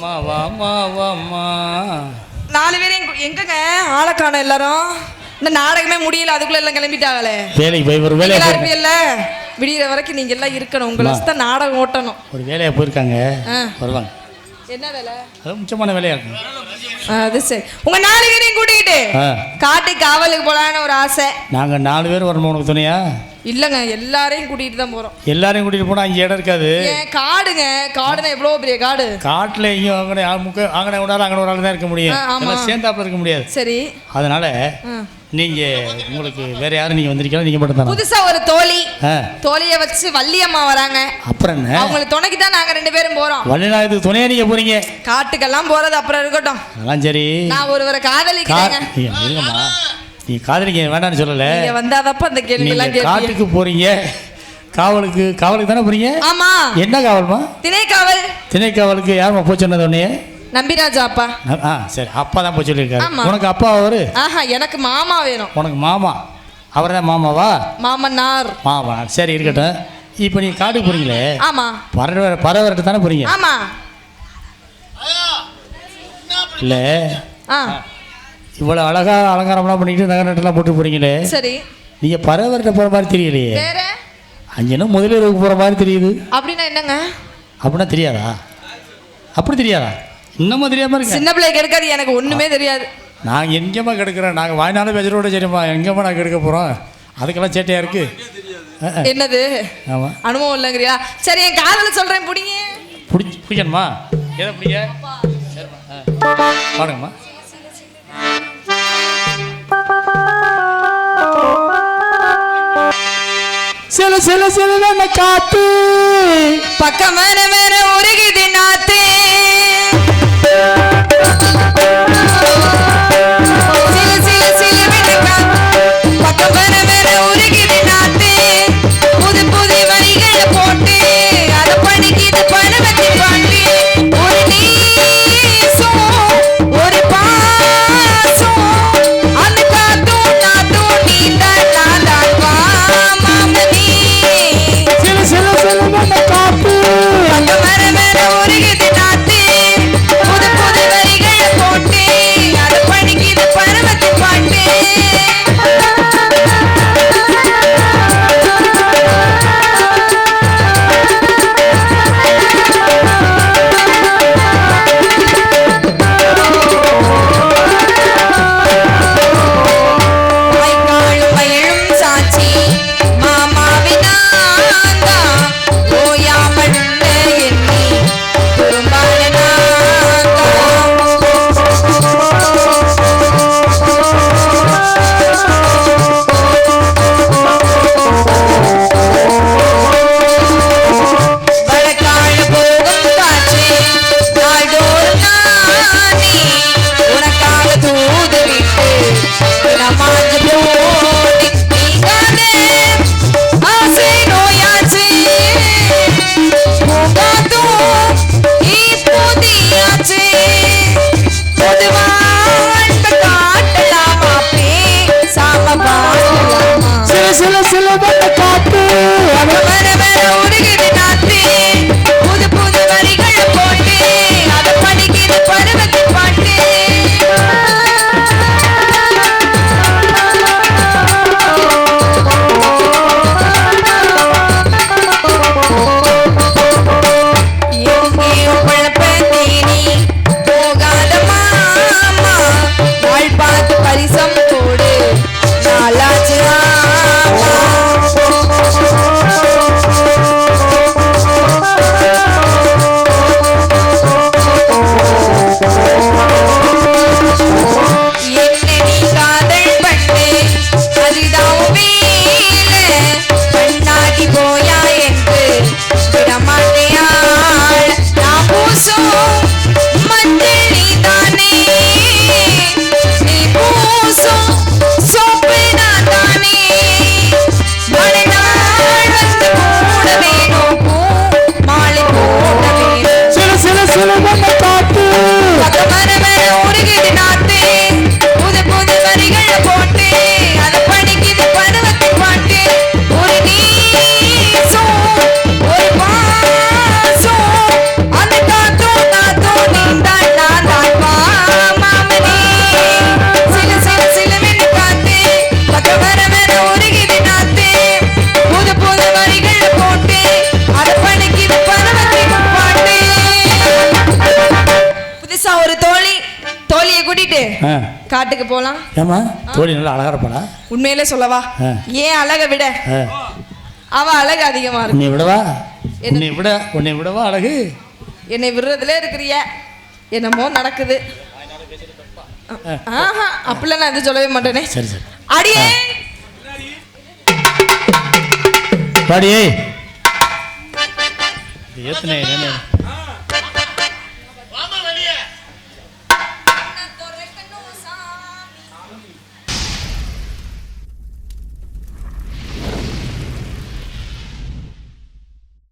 வாமா வாமா வாமா. நாலு பேரும் எங்க- எங்கங்க? ஆளை காணோம் எல்லாரும். இந்த நாடகமே முடியல அதுக்குள்ள எல்லாம் கிளம்பிட்டாங்களே. வேலைக்கு போய் ஒரு வேலையை இருப்பீல்ல விடியிற வரைக்கும் நீங்க எல்லாம் இருக்கணும். உங்களை வச்சு தான் நாடகம் ஓட்டணும். ஒரு வேலையை போயிருக்காங்க. வருவாங்க. என்ன வேலை? அது முக்கியமான வேலையா இருக்கும். அது சரி. உங்க நாலு பேரையும் கூட்டிக்கிட்டு காட்டு காவலுக்கு போலான்னு ஒரு ஆசை. நாங்கள் நாலு பேர் வரணும் உனக்கு துணையா? இல்லைங்க எல்லாரையும் கூட்டிகிட்டு தான் போகிறோம் எல்லாரையும் கூட்டிகிட்டு போனால் அங்கே இடம் இருக்காது. ஏன் காடுங்க காடுனா எவ்வளோ பெரிய காடு? காட்டில் எங்கேயும் அங்கே முக்க அங்கே ஒரு ஆள் அங்கே ஒரு ஆள் தான் இருக்க முடியும். ஆ, ஆமா. எல்லாம் சேர்ந்தாப்புல இருக்க முடியாது. சரி. அதனால. நீங்கள் உங்களுக்கு வேற யாரும் நீங்கள் வந்திருக்கலாம் நீங்கள் மட்டும் தானே? புதுசா ஒரு தோழி. தோழியை வச்சு வள்ளியம்மா வராங்க. அப்புறம் என்ன? அவங்களுக்கு துணைக்கு தான் நாங்க ரெண்டு பேரும் போறோம். வள்ளிநாயகத்துக்கு துணையா நீங்கள் போகிறீங்க காட்டுக்கெல்லாம் போறது அப்புறம் இருக்கட்டும். அதெல்லாம் சரி. நான் ஒருவரை கா காதலிக்கிறேங்க ஐயா, இருங்கம்மா. நீ காதலிக்க வேண்டாம்னு சொல்லலை. நீங்க வந்தாதப்ப அந்த கேள்வி எல்லாம் நீங்கள் கேட்பீங்க. காட்டுக்கு போகிறீங்க காவலுக்கு காவலுக்கு தானே போகிறீங்க ஆமா. என்ன காவல்மா திணை காவல் திணை காவலுக்கு யாரும்மா போய் சொன்னது உடனே நம்பிராஜா அப்பா. ஆ சரி அப்பா தான் போய் சொல்லியிருக்காரு. ஆமா. உனக்கு அப்பா அவரு? ஆஹா எனக்கு மாமா வேணும். உனக்கு மாமா. அவர் தான் மாமாவா? மாமன்னார் மாமா சரி இருக்கட்டும். இப்போ நீ காட்டுக்கு போகிறீங்களே ஆமா. பறவை பறவைட்டு தானே போகிறீங்க ஆமா. இல்லை. ஆ. இவ்வளோ அழகாக அலங்காரம்லாம் பண்ணிக்கிட்டு நகை நட்டெல்லாம் போட்டு போகிறீங்களே சரி. நீங்கள் பறவைட்ட போகிற மாதிரி தெரியலையே. வேற? அங்கேனா முதலிரவுக்கு போகிற மாதிரி தெரியுது. அப்படின்னா என்னங்க? அப்படின்னா தெரியாதா? அப்படி தெரியாதா? இன்னமும் தெரியாமல் இருக்கு சின்ன பிள்ளைக்கு எடுக்காது எனக்கு ஒண்ணுமே தெரியாது. நாங்கள் எங்கேம்மா கெடுக்கிறோம் நாங்கள் வாய்னாலும் பேசுகிறோட சரிம்மா எங்கேம்மா நாங்கள் கெடுக்க போகிறோம் அதுக்கெல்லாம் சேட்டையாக இருக்குது என்னது? ஆமாம் அனுபவம் இல்லைங்கிறியா? சரி என் காதல சொல்றேன் புடிங்க. பிடிச்சி பிடிக்கணுமா? எதை பிடிக்க? சரிம்மா ஆ. சில சில சில காத்து. பக்கம் வேற வேற உருகுது நாத்து. காட்டுக்கு போலாம். ஏம்மா? தோழி நல்லா அழகா இருப்பாளா? உண்மையிலே சொல்லவா. ஏன் அழக விட? அவ அழகு அதிகமா இருக்கு. உன்னை விடவா? உன்னை விட உன்னை விடவா அழகு? என்னை விடுறதுல இருக்கிறிய. என்னமோ நடக்குது. ஆஹா அப்படிலாம் நான் எதுவும் சொல்லவே மாட்டேனே. சரி சரி. அடியே. பாடியே. ஏத்தனை என்ன